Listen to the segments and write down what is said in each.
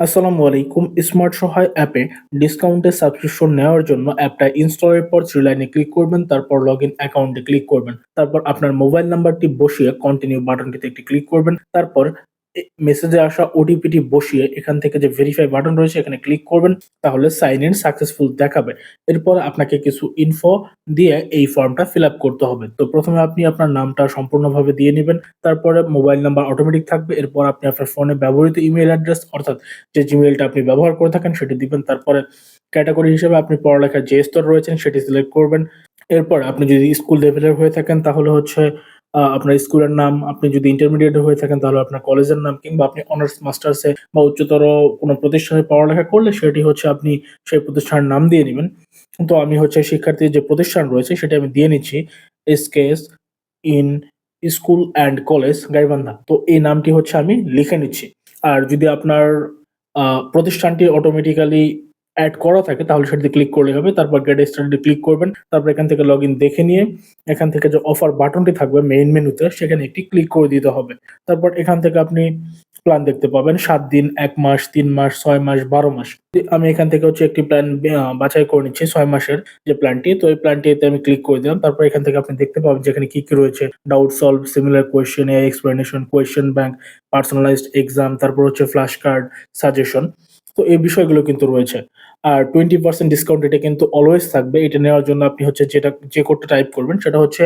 আসসালামু আলাইকুম। স্মার্ট সহায় অ্যাপে ডিসকাউন্টের সাবস্ক্রিপশন নেওয়ার জন্য অ্যাপটা ইনস্টলের পর থ্রি লাইনে ক্লিক করবেন, তারপর লগ ইন অ্যাকাউন্টে ক্লিক করবেন। তারপর আপনার মোবাইল নাম্বারটি বসিয়ে কন্টিনিউ বাটনটিতে একটি ক্লিক করবেন, তারপর মেসেজে আসা ওটিপিটি বসিয়ে এখান থেকে যে ভেরিফাই বাটন রয়েছে, এখানে ক্লিক করবেন, তাহলে সাইন ইন সাকসেসফুল দেখাবে। এরপর আপনাকে কিছু ইনফো দিয়ে এই ফর্মটা ফিল আপ করতে হবে। তো প্রথমে আপনি আপনার নামটা সম্পূর্ণভাবে দিয়ে নেবেন, তারপরে মোবাইল নাম্বার অটোমেটিক থাকবে, এরপর আপনি আপনার ফোনে ব্যবহৃত ইমেল অ্যাড্রেস অর্থাৎ যে জিমেইলটা আপনি ব্যবহার করে থাকেন, সেটি দিবেন। তারপরে ক্যাটাগরি হিসেবে আপনি পড়ালেখার যে স্তর রয়েছেন, সেটি সিলেক্ট করবেন। এরপর আপনি যদি স্কুল লেভেলের হয়ে থাকেন, তাহলে হচ্ছে আপনার স্কুলের নাম, আপনি যদি ইন্টারমিডিয়েট হয়ে থাকেন, তাহলে আপনার কলেজের নাম কিংবা আপনি অনার্স মাস্টার্সে বা উচ্চতর কোনো প্রতিষ্ঠানে পড়ালেখা করলে সেটি হচ্ছে আপনি সেই প্রতিষ্ঠানের নাম দিয়ে নেবেন। তো আমি হচ্ছে শিক্ষার্থীর যে প্রতিষ্ঠান রয়েছে, সেটা আমি দিয়ে নিচ্ছি। SKS in school and college Gaibandha. তো এই নামটি হচ্ছে আমি লিখে নিচ্ছি। আর যদি আপনার প্রতিষ্ঠানটি অটোমেটিক্যালি অ্যাড করা থাকে, তাহলে সেটিতে ক্লিক করলে হবে। তারপর গেট স্টার্টে ক্লিক করবেন। তারপর এখান থেকে লগ ইন দেখে নিয়ে, এখান থেকে যে অফার বাটনটি থাকবে মেইন মেনুতে সেখানে একটি ক্লিক করে দিতে হবে। তারপর এখান থেকে আপনি প্ল্যান দেখতে পাবেন, সাত দিন, এক মাস, তিন মাস, ছয় মাস, বারো মাস। আমি এখান থেকে হচ্ছে একটি প্ল্যান বাছাই করে নিচ্ছি, ছয় মাসের যে প্ল্যানটি তো এই প্ল্যানটিতে আমি ক্লিক করে দিলাম। তারপর এখান থেকে আপনি দেখতে পাবেন যেখানে কি কি রয়েছে। Doubt solve similar question explanation question bank personalised exam তারপর হচ্ছে ফ্ল্যাশ কার্ড সাজেশন তো এই বিষয়গুলো কিন্তু রয়েছে। আর টোয়েন্টি পার্সেন্ট ডিসকাউন্ট এটা কিন্তু অলওয়েজ থাকবে। এটা নেওয়ার জন্য আপনি হচ্ছে যেটা, যে কোডটা টাইপ করবেন সেটা হচ্ছে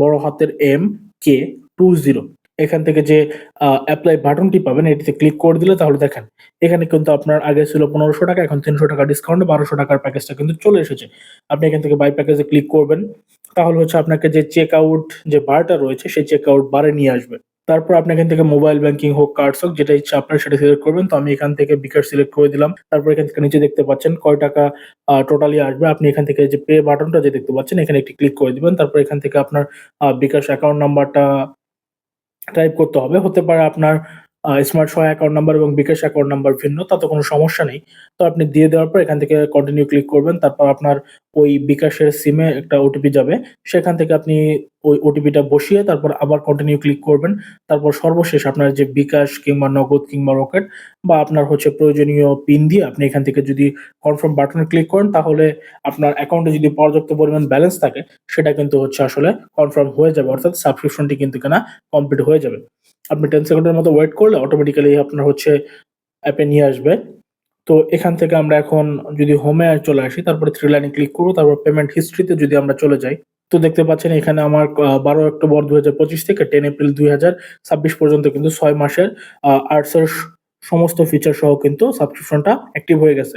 বড় হাতের এম কে টু জিরো এখান থেকে যে অ্যাপ্লাই বাটনটি পাবেন, এটিতে ক্লিক করে দিলে তাহলে দেখেন, এখানে কিন্তু আপনার আগে ছিল পনেরোশো টাকা, এখন তিনশো টাকা ডিসকাউন্ট বারোশো টাকার প্যাকেজটা কিন্তু চলে এসেছে। আপনি এখান থেকে বাই প্যাকেজে ক্লিক করবেন, তাহলে হচ্ছে আপনাকে যে চেক আউট যে বারটা রয়েছে, সেই চেক আউট বারে নিয়ে আসবে। তারপর আপনি এখান থেকে মোবাইল ব্যাংকিং হোক কার্ডস হোক, যেটা ইচ্ছা আপনার সেটা সিলেক্ট করবেন। তো আমি এখান থেকে বিকাশ সিলেক্ট করে দিলাম। তারপর এখান থেকে নিচে দেখতে পাচ্ছেন কয় টাকা টোটালি আসবে। আপনি এখান থেকে যে পে বাটনটা যে দেখতে পাচ্ছেন, এখানে একটি ক্লিক করে দিবেন। তারপর এখান থেকে আপনার বিকাশ অ্যাকাউন্ট নাম্বারটা টাইপ করতে হবে। হতে পারে আপনার স্মার্ট সহায় অ্যাকাউন্ট নাম্বার এবং বিকাশ অ্যাকাউন্ট নাম্বার ভিন্ন, তাতে কোনো সমস্যা নেই। তো আপনি দিয়ে দেওয়ার পর এখান থেকে কন্টিনিউ ক্লিক করবেন, তারপর আপনার ওই বিকাশের সিমে একটা ওটিপি যাবে। সেখান থেকে আপনি ওই ওটিপিটা বসিয়ে তারপর আবার কন্টিনিউ ক্লিক করবেন। তারপর সর্বশেষ আপনার যে বিকাশ কিংবা নগদ কিংবা রকেট বা আপনার হচ্ছে প্রয়োজনীয় পিন দিয়ে আপনি এখান থেকে যদি কনফার্ম বাটনে ক্লিক করেন, তাহলে আপনার অ্যাকাউন্টে যদি পর্যাপ্ত পরিমাণ ব্যালেন্স থাকে, সেটা কিন্তু হচ্ছে আসলে কনফার্ম হয়ে যাবে। অর্থাৎ সাবস্ক্রিপশনটি কিন্তু কেনা কমপ্লিট হয়ে যাবে। আপনি টেন সেকেন্ডের মতো ওয়েট করলে অটোমেটিক্যালি আপনার হচ্ছে অ্যাপে নিয়ে আসবে। তো এখান থেকে আমরা এখন যদি হোমে চলে আসি, তারপরে থ্রি লাইনে ক্লিক করব, তারপর পেমেন্ট হিস্ট্রিতে যদি আমরা চলে যাই, তো দেখতে পাচ্ছেন এখানে আমার বারো অক্টোবর দুই হাজার পঁচিশ থেকে টেন এপ্রিল দুই হাজার ছাব্বিশ পর্যন্ত কিন্তু ছয় মাসের আর্টসের সমস্ত ফিচার সহ কিন্তু সাবস্ক্রিপশনটা অ্যাক্টিভ হয়ে গেছে।